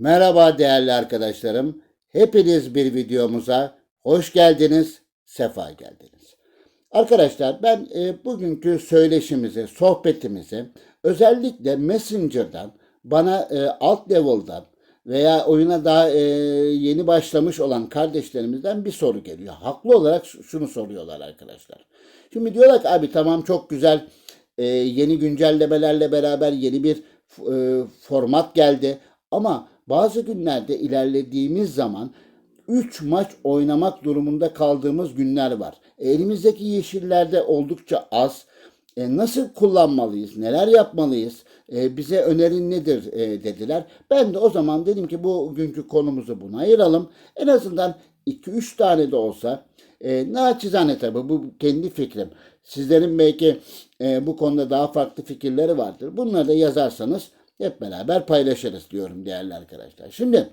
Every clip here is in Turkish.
Merhaba değerli arkadaşlarım. Hepiniz bir videomuza hoş geldiniz, sefa geldiniz. Arkadaşlar ben e, bugünkü söyleşimizi, sohbetimizi özellikle Messenger'dan bana e, alt level'dan veya oyuna daha e, yeni başlamış olan kardeşlerimizden bir soru geliyor. Haklı olarak şu- şunu soruyorlar arkadaşlar. Şimdi diyorlar ki abi tamam çok güzel e, yeni güncellemelerle beraber yeni bir e, format geldi. Ama bazı günlerde ilerlediğimiz zaman 3 maç oynamak durumunda kaldığımız günler var. E, elimizdeki yeşillerde oldukça az. E, nasıl kullanmalıyız? Neler yapmalıyız? E, bize önerin nedir e, dediler. Ben de o zaman dedim ki bugünkü konumuzu buna ayıralım. En azından 2-3 tane de olsa e, naçizane tabii bu kendi fikrim. Sizlerin belki e, bu konuda daha farklı fikirleri vardır. Bunları da yazarsanız hep beraber paylaşırız diyorum değerli arkadaşlar. Şimdi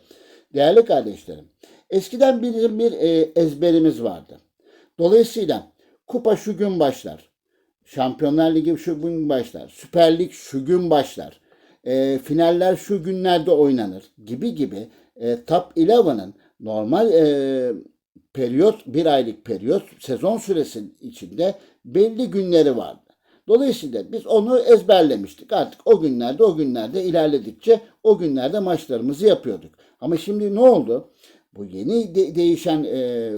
değerli kardeşlerim eskiden bizim bir e, ezberimiz vardı. Dolayısıyla kupa şu gün başlar. Şampiyonlar Ligi şu gün başlar. Süper Lig şu gün başlar. E, finaller şu günlerde oynanır gibi gibi e, Top 11'ın normal e, periyot, bir aylık periyot sezon süresinin içinde belli günleri vardı. Dolayısıyla biz onu ezberlemiştik. Artık o günlerde o günlerde ilerledikçe o günlerde maçlarımızı yapıyorduk. Ama şimdi ne oldu? Bu yeni de- değişen e,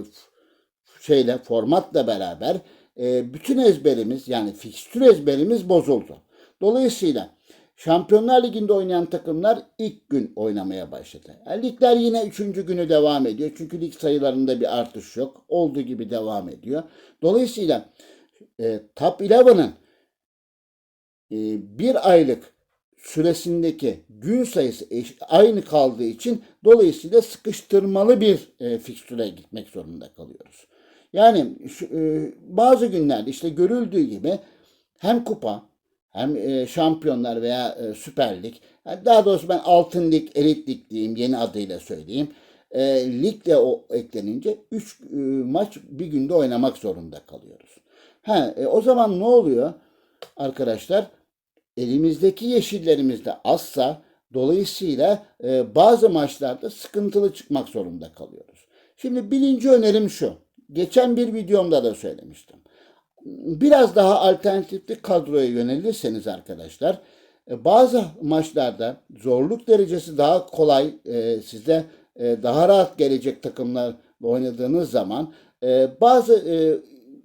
şeyle formatla beraber e, bütün ezberimiz yani fikstür ezberimiz bozuldu. Dolayısıyla Şampiyonlar Ligi'nde oynayan takımlar ilk gün oynamaya başladı. Yani ligler yine üçüncü günü devam ediyor. Çünkü lig sayılarında bir artış yok. Olduğu gibi devam ediyor. Dolayısıyla e, Top 11'ın e, bir aylık süresindeki gün sayısı aynı kaldığı için dolayısıyla sıkıştırmalı bir e, fikstüre gitmek zorunda kalıyoruz. Yani e, bazı günlerde işte görüldüğü gibi hem kupa hem e, şampiyonlar veya e, Süper Lig daha doğrusu ben Altın Lig, Elit Lig diyeyim yeni adıyla söyleyeyim. E, ligle o eklenince 3 maç bir günde oynamak zorunda kalıyoruz. Ha, e, o zaman ne oluyor arkadaşlar? Elimizdeki yeşillerimiz de azsa dolayısıyla e, bazı maçlarda sıkıntılı çıkmak zorunda kalıyoruz. Şimdi birinci önerim şu. Geçen bir videomda da söylemiştim. Biraz daha alternatifli kadroya yönelirseniz arkadaşlar e, bazı maçlarda zorluk derecesi daha kolay e, size e, daha rahat gelecek takımlar oynadığınız zaman e, bazı e,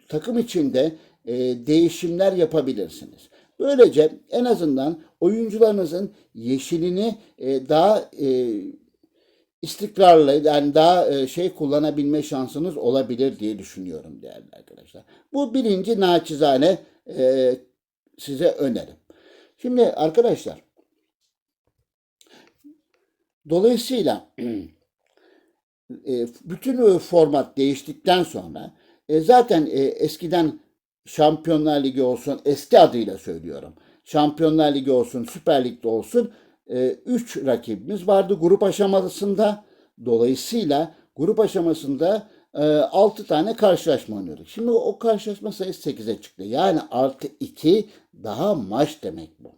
takım içinde e, değişimler yapabilirsiniz. Böylece en azından oyuncularınızın yeşilini e, daha e, istikrarlı yani daha e, şey kullanabilme şansınız olabilir diye düşünüyorum değerli arkadaşlar. Bu birinci naçizane e, size önerim. Şimdi arkadaşlar dolayısıyla e, bütün format değiştikten sonra e, zaten e, eskiden Şampiyonlar Ligi olsun eski adıyla söylüyorum. Şampiyonlar Ligi olsun Süper Lig'de olsun 3 rakibimiz vardı grup aşamasında. Dolayısıyla grup aşamasında 6 tane karşılaşma oynuyorduk. Şimdi o karşılaşma sayısı 8'e çıktı. Yani artı 2 daha maç demek bu.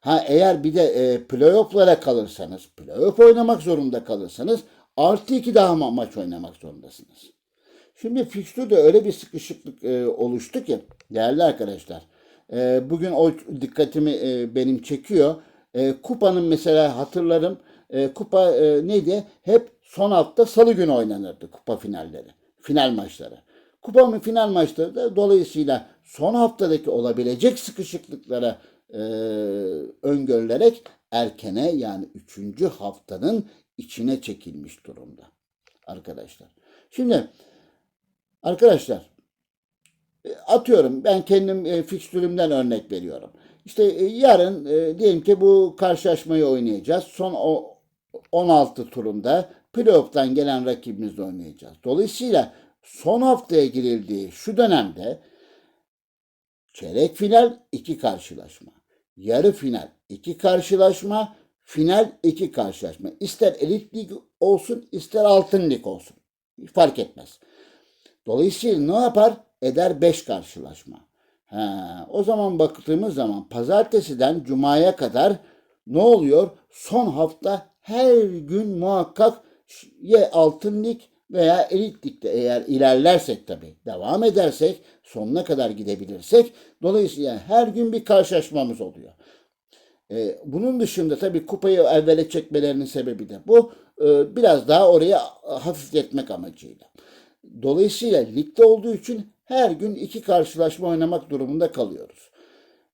Ha eğer bir de e, playoff'lara kalırsanız, playoff oynamak zorunda kalırsanız artı 2 daha ma- maç oynamak zorundasınız. Şimdi fikstürde öyle bir sıkışıklık e, oluştu ki değerli arkadaşlar. e, bugün o dikkatimi e, benim çekiyor. E, kupanın mesela hatırlarım e, kupa e, neydi? Hep son hafta salı günü oynanırdı kupa finalleri. Final maçları. Kupanın final maçları da dolayısıyla son haftadaki olabilecek sıkışıklıklara e, öngörülerek erkene yani 3. haftanın içine çekilmiş durumda arkadaşlar. Şimdi Arkadaşlar e, atıyorum ben kendim e, fikstürümden örnek veriyorum. İşte e, yarın e, diyelim ki bu karşılaşmayı oynayacağız. Son o 16 turunda playoff'tan gelen rakibimizle oynayacağız. Dolayısıyla son haftaya girildiği şu dönemde çeyrek final iki karşılaşma. Yarı final iki karşılaşma. Final iki karşılaşma. İster elit lig olsun ister altın lig olsun. Fark etmez. Dolayısıyla ne yapar? Eder 5 karşılaşma. Ha, o zaman baktığımız zaman pazartesiden cumaya kadar ne oluyor? Son hafta her gün muhakkak ya altın lig veya elit ligde eğer ilerlersek tabii devam edersek sonuna kadar gidebilirsek dolayısıyla her gün bir karşılaşmamız oluyor. Ee, bunun dışında tabii kupayı evvele çekmelerinin sebebi de bu. Ee, biraz daha oraya hafifletmek amacıyla. Dolayısıyla ligde olduğu için her gün iki karşılaşma oynamak durumunda kalıyoruz.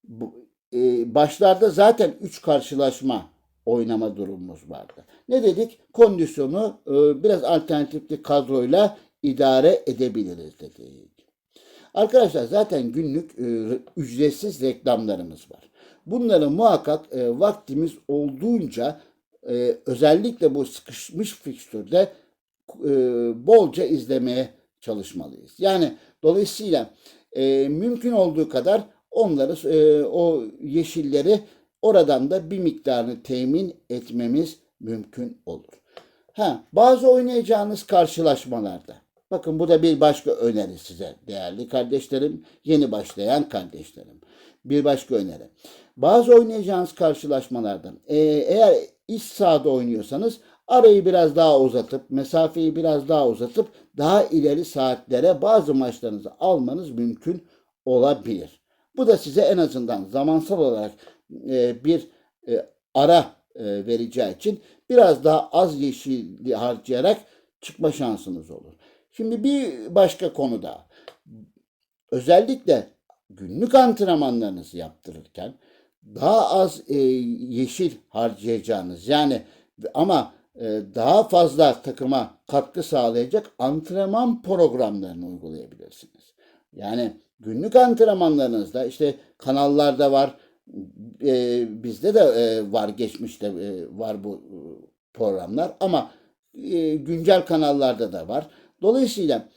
Bu, e, başlarda zaten üç karşılaşma oynama durumumuz vardı. Ne dedik? Kondisyonu e, biraz alternatifli kadroyla idare edebiliriz dedik. Arkadaşlar zaten günlük e, ücretsiz reklamlarımız var. Bunları muhakkak e, vaktimiz olduğunca e, özellikle bu sıkışmış fikstürde e, bolca izlemeye çalışmalıyız. Yani dolayısıyla e, mümkün olduğu kadar onları e, o yeşilleri oradan da bir miktarını temin etmemiz mümkün olur. Ha, bazı oynayacağınız karşılaşmalarda bakın bu da bir başka öneri size değerli kardeşlerim, yeni başlayan kardeşlerim. Bir başka öneri. Bazı oynayacağınız karşılaşmalarda e, eğer iç sahada oynuyorsanız arayı biraz daha uzatıp mesafeyi biraz daha uzatıp daha ileri saatlere bazı maçlarınızı almanız mümkün olabilir. Bu da size en azından zamansal olarak e, bir e, ara e, vereceği için biraz daha az yeşil harcayarak çıkma şansınız olur. Şimdi bir başka konuda özellikle günlük antrenmanlarınızı yaptırırken daha az e, yeşil harcayacağınız yani ama daha fazla takıma katkı sağlayacak antrenman programlarını uygulayabilirsiniz. Yani günlük antrenmanlarınızda işte kanallarda var, e, bizde de e, var, geçmişte e, var bu e, programlar ama e, güncel kanallarda da var. Dolayısıyla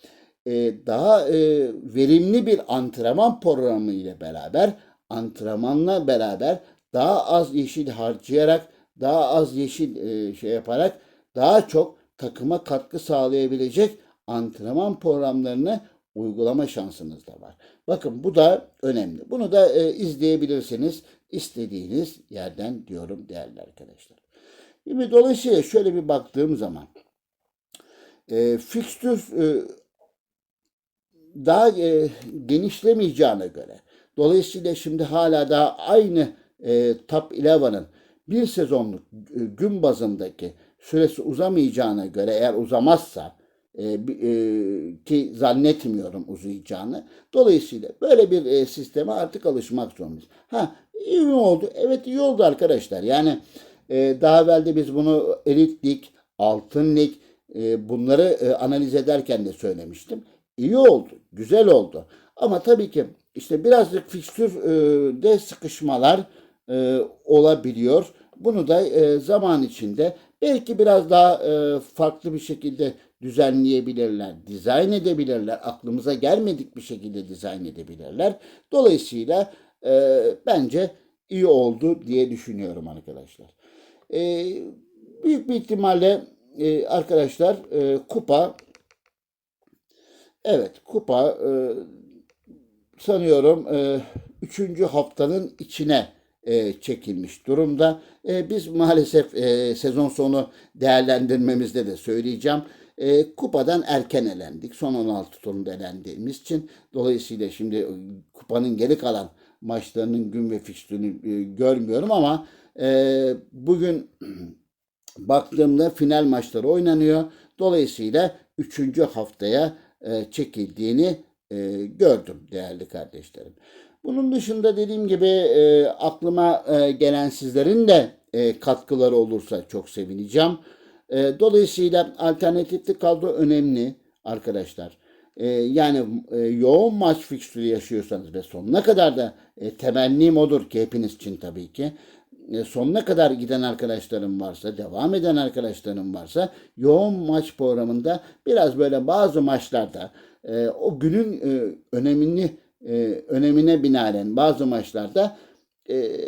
e, daha e, verimli bir antrenman programı ile beraber antrenmanla beraber daha az yeşil harcayarak daha az yeşil e, şey yaparak daha çok takıma katkı sağlayabilecek antrenman programlarını uygulama şansınız da var. Bakın bu da önemli. Bunu da e, izleyebilirsiniz istediğiniz yerden diyorum değerli arkadaşlar. Şimdi dolayısıyla şöyle bir baktığım zaman e, fikstür e, daha e, genişlemeyeceğine göre dolayısıyla şimdi hala daha aynı e, Top 11'ın bir sezonluk e, gün bazındaki süresi uzamayacağına göre eğer uzamazsa e, e, ki zannetmiyorum uzayacağını. Dolayısıyla böyle bir e, sisteme artık alışmak zorundayız. Ha iyi mi oldu? Evet iyi oldu arkadaşlar. Yani e, daha evvel de biz bunu elit lig, altın lig e, bunları e, analiz ederken de söylemiştim. İyi oldu, güzel oldu. Ama tabii ki işte birazcık fikstürde sıkışmalar e, olabiliyor. Bunu da e, zaman içinde belki biraz daha e, farklı bir şekilde düzenleyebilirler, dizayn edebilirler. Aklımıza gelmedik bir şekilde dizayn edebilirler. Dolayısıyla e, bence iyi oldu diye düşünüyorum arkadaşlar. E, büyük bir ihtimalle e, arkadaşlar e, kupa evet kupa e, sanıyorum e, üçüncü haftanın içine e, çekilmiş durumda. E, biz maalesef e, sezon sonu değerlendirmemizde de söyleyeceğim. E, kupadan erken elendik. Son 16 turunda elendiğimiz için. Dolayısıyla şimdi e, kupanın geri kalan maçlarının gün ve fikstürünü e, görmüyorum ama e, bugün baktığımda final maçları oynanıyor. Dolayısıyla 3. haftaya e, çekildiğini e, gördüm değerli kardeşlerim. Bunun dışında dediğim gibi e, aklıma e, gelen sizlerin de e, katkıları olursa çok sevineceğim. E, dolayısıyla alternatifli kadro önemli arkadaşlar. E, yani e, yoğun maç fikstürü yaşıyorsanız ve sonuna kadar da e, temennim odur ki hepiniz için tabii ki e, sonuna kadar giden arkadaşlarım varsa, devam eden arkadaşlarım varsa yoğun maç programında biraz böyle bazı maçlarda e, o günün e, önemini e, önemine binaen bazı maçlarda e,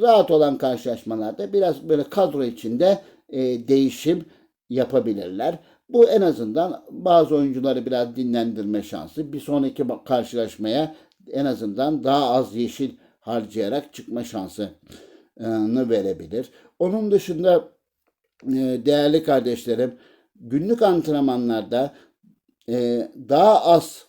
rahat olan karşılaşmalarda biraz böyle kadro içinde e, değişim yapabilirler. Bu en azından bazı oyuncuları biraz dinlendirme şansı. Bir sonraki karşılaşmaya en azından daha az yeşil harcayarak çıkma şansını verebilir. Onun dışında e, değerli kardeşlerim günlük antrenmanlarda e, daha az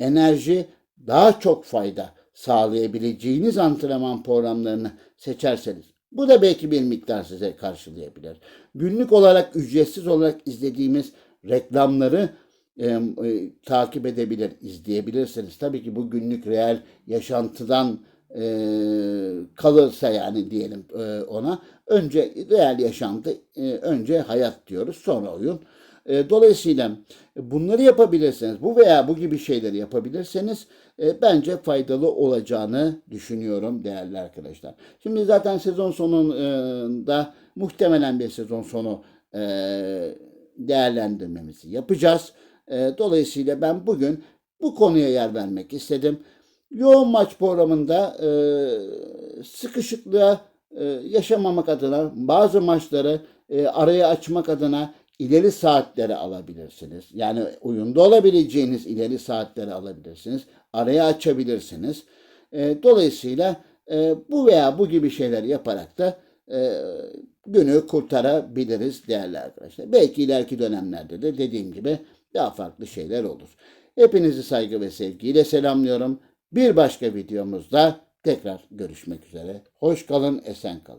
enerji, daha çok fayda sağlayabileceğiniz antrenman programlarını seçerseniz bu da belki bir miktar size karşılayabilir. Günlük olarak ücretsiz olarak izlediğimiz reklamları e, e, takip edebilir, izleyebilirsiniz. Tabii ki bu günlük reel yaşantıdan e, kalırsa yani diyelim e, ona önce reel yaşantı, e, önce hayat diyoruz, sonra oyun. E, dolayısıyla bunları yapabilirseniz, bu veya bu gibi şeyleri yapabilirseniz e, bence faydalı olacağını düşünüyorum değerli arkadaşlar. Şimdi zaten sezon sonunda muhtemelen bir sezon sonu e, değerlendirmemizi yapacağız. E, dolayısıyla ben bugün bu konuya yer vermek istedim. Yoğun maç programında e, sıkışıklığa e, yaşamamak adına bazı maçları e, araya açmak adına ileri saatlere alabilirsiniz. Yani oyunda olabileceğiniz ileri saatlere alabilirsiniz. Araya açabilirsiniz. E, dolayısıyla e, bu veya bu gibi şeyler yaparak da e, günü kurtarabiliriz değerli arkadaşlar. Belki ileriki dönemlerde de dediğim gibi daha farklı şeyler olur. Hepinizi saygı ve sevgiyle selamlıyorum. Bir başka videomuzda tekrar görüşmek üzere. Hoş kalın, esen kalın.